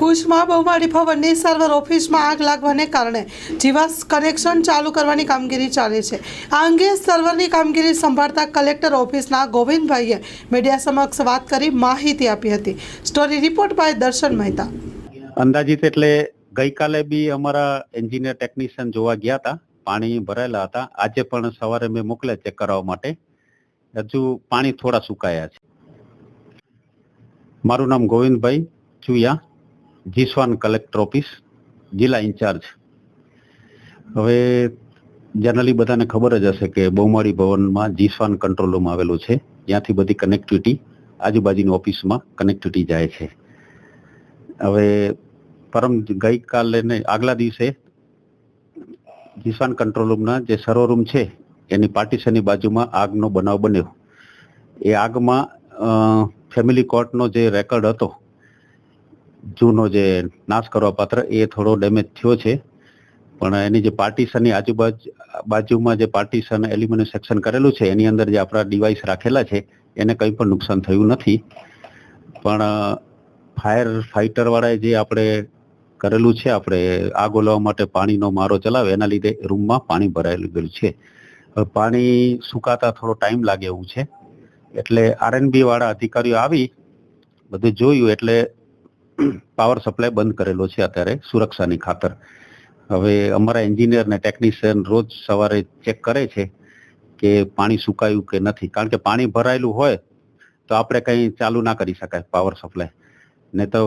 ભુજમાં બહુમાળી ભવનની સર્વર ઓફિસમાં આગ લાગવાને કારણે જીવાસ કનેક્શન ચાલુ કરવાની કામગીરી ચાલે છે. આ અંગે સર્વરની કામગીરી સંભાળતા કલેક્ટર ઓફિસના ગોવિંદભાઈએ મીડિયા સમક્ષ વાત કરી માહિતી આપી હતી. સ્ટોરી રિપોર્ટ બાય દર્શન મહેતા. અંદાજિત એટલે ગઈકાલે બી અમારા એન્જિનિયર ટેકનિશિયન જોવા ગયા હતા. પાણી ભરાયેલા હતા. આજે પણ સવારે મેં મોકલ્યા ચેક કરાવવા માટે. હજુ પાણી થોડા સુકાયા છે. મારું નામ ગોવિંદભાઈ ચુયા. જીસવાન કલેક્ટર ઓફિસ, જિલ્લા ઇન્ચાર્જ. હવે જનરલી બધાને ખબર જ હશે કે બહુમાળી ભવનમાં જીસવાન કંટ્રોલ રૂમ આવેલું છે. જ્યાંથી બધી કનેક્ટિવિટી આજુબાજુની ઓફિસમાં કનેક્ટિવિટી જાય છે. હવે પરમ ગઈકાલે આગલા દિવસે જીસવાન કંટ્રોલ રૂમના જે સર્વ રૂમ છે, એની પાર્ટીશનની બાજુમાં આગનો બનાવ બન્યો. એ આગમાં ફેમિલી કોર્ટનો જે રેકોર્ડ હતો જૂનો જે નાશ કરવા પાત્ર એ થોડો ડેમેજ થયો છે. પણ એની જે પાર્ટીશનની આજુબાજુ, બાજુમાં જે પાર્ટીશન એલ્યુમિનિયમ સેક્શન કરેલું છે, એની અંદર જે આપણા ડિવાઇસ રાખેલા છે, એને કંઈ પણ નુકસાન થયું નથી. પણ ફાયર ફાઇટરવાળાએ જે આપણે કરેલું છે, આપણે આગ ઓલવા માટે પાણીનો મારો ચલાવે, એના લીધે રૂમમાં પાણી ભરાયેલું ગયેલું છે. હવે પાણી સુકાતા થોડો ટાઈમ લાગે એવું છે. એટલે આરએનબી વાળા અધિકારીઓ આવી, બધું જોયું, એટલે પાવર સપ્લાય બંધ કરેલો છે અત્યારે સુરક્ષાની ખાતર. હવે અમારા એન્જિનિયર ને ટેકનિશિયન રોજ સવારે ચેક કરે છે કે પાણી સુકાયું કે નથી. કારણ કે પાણી ભરાયેલું હોય તો આપણે કંઈ ચાલુ ના કરી શકાય પાવર સપ્લાય ને તો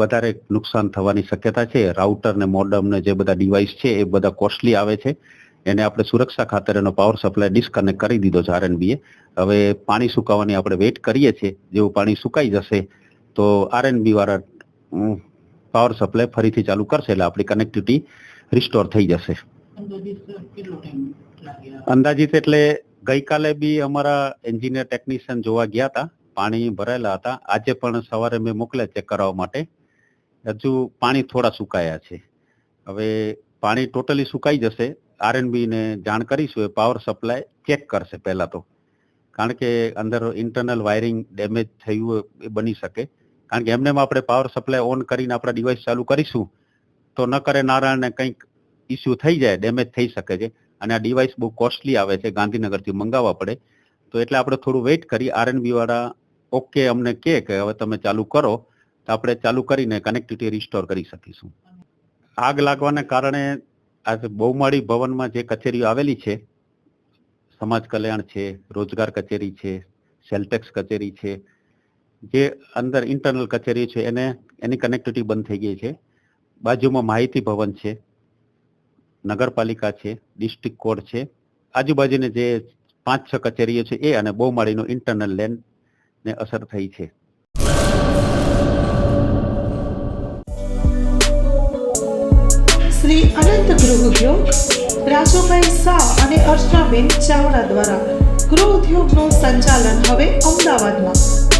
વધારે નુકસાન થવાની શક્યતા છે. રાઉટર ને મોડમ ને જે બધા ડિવાઇસ છે એ બધા કોસ્ટલી આવે છે. એને આપણે સુરક્ષા ખાતર એનો પાવર સપ્લાય ડિસ્કનેક્ટ કરી દીધો છે આરએનબીએ હવે પાણી સુકાવાની આપણે વેઇટ કરીએ છીએ. જેવું પાણી સુકાઈ જશે તો આરએનબી વાળા પાવર સપ્લાય ફરીથી ચાલુ કરશે એટલે આપણી કનેક્ટિવિટી રિસ્ટોર થઈ જશે. અંદાજિત એટલે ગઈકાલે બી અમારા એન્જિનિયર ટેકનિશિયન જોવા ગયા હતા, પાણી ભરાયેલા હતા. આજે પણ સવારે મેં મોકલ્યા ચેક કરાવવા માટે. હજુ પાણી થોડા સુકાયા છે. હવે પાણી ટોટલી સુકાઈ જશે. આરએનબી ને જાણ કરીશું, એ પાવર સપ્લાય ચેક કરશે પહેલા તો. કારણ કે અંદર ઇન્ટરનલ વાયરિંગ ડેમેજ થયું એ બની શકે. કારણ કે એમને આપણે પાવર સપ્લાય ઓન કરીને આપણા ડિવાઇસ ચાલુ કરીશું, તો ન કરે નારાયણને કંઈક ઇસ્યુ થઈ જાય ડેમેજ થઈ શકે છે. અને આ ડિવાઇસ બહુ કોસ્ટલી આવે છે, ગાંધીનગરથી મંગાવવા પડે. તો એટલે આપણે થોડું વેઇટ કરી આરએનબીવાળા ઓકે અમને કહે કે હવે તમે ચાલુ કરો, તો આપણે ચાલુ કરીને કનેક્ટિવિટી રિસ્ટોર કરી શકીશું. આગ લાગવાને કારણે આ બહુમાળી ભવનમાં જે કચેરીઓ આવેલી છે, સમાજ કલ્યાણ છે, રોજગાર કચેરી છે સેલટેક્સ કચેરી છે જે અંદર ઇન્ટરનલ કચેરી છે, એને, એની કનેક્ટિવિટી બંધ થઈ ગઈ છે. બાજુમાં માહિતી ભવન છે, નગરપાલિકા છે ડિસ્ટ્રિક્ટ કોર્ટ છે. આજુબાજુની જે પાંચ છ કચેરીઓ છે, એ અને બહુમાળીનું ઇન્ટરનલ લેન ને અસર થઈ છે. શ્રી અનંત ગૃહ ઉદ્યોગ, રાજુભાઈ શાહ અને અર્ચનાબેન ચાવડા દ્વારા ગૃહ ઉદ્યોગનું સંચાલન હવે અમદાવાદમાં.